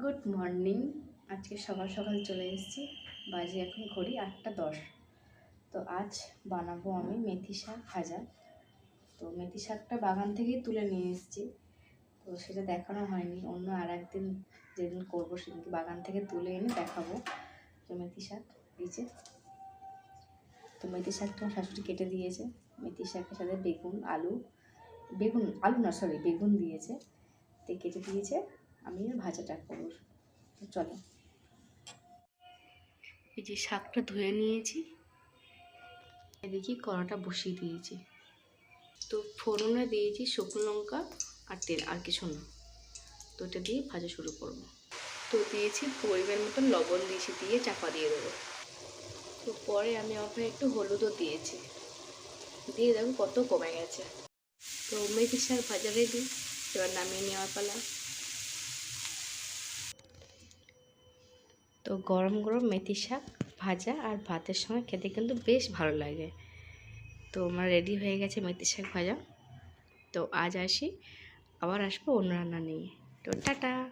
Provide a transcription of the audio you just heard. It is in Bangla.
গুড মর্নিং আজকে সকাল সকাল চলে এসেছি। বাজে এখন ঘড়ি আটটা দশ। তো আজ বানাবো আমি মেথি শাক ভাজা। তো মেথি শাকটা বাগান থেকেই তুলে নিয়ে এসেছি। তো সেটা দেখানো হয়নি। অন্য আর একদিন যেদিন করব সেদিন বাগান থেকে তুলে এনে দেখাবো। তো মেথি শাক, এই যে। তো মেথি শাকটা আমার শাশুড়ি কেটে দিয়েছে। মেথি শাকের সাথে বেগুন, আলু বেগুন, আলু না সরি বেগুন দিয়েছে। তো কেটে দিয়েছে। আমি ভাজাটা করব। তো চলো। এই যে শাকটা ধুয়ে নিয়েছি। এদিকে কড়াটা বসিয়ে দিয়েছি। তো ফোড়নে দিয়েছি শুকনো লঙ্কা আর তেল আর কিছু না। তো এটা দিয়ে ভাজা শুরু করব। তো দিয়েছি পরিমাণ মতন লবণ দিয়েছি, দিয়ে চাপা দিয়ে দেবো। তো পরে আমি ওখানে একটু হলুদও দিয়েছি। দিয়ে দেখো কত কমে গেছে। তো মেথি শাক ভাজা রেডি। এবার নামিয়ে নেওয়ার পালা। তো গরম গরম মেথি শাক ভাজা আর ভাতের সঙ্গে খেতে কিন্তু বেশ ভালো লাগে। তো আমার রেডি হয়ে গেছে মেথি শাক ভাজা। তো আজ আসি, আবার আসব অন্য রান্না নিয়ে। তো টাটা।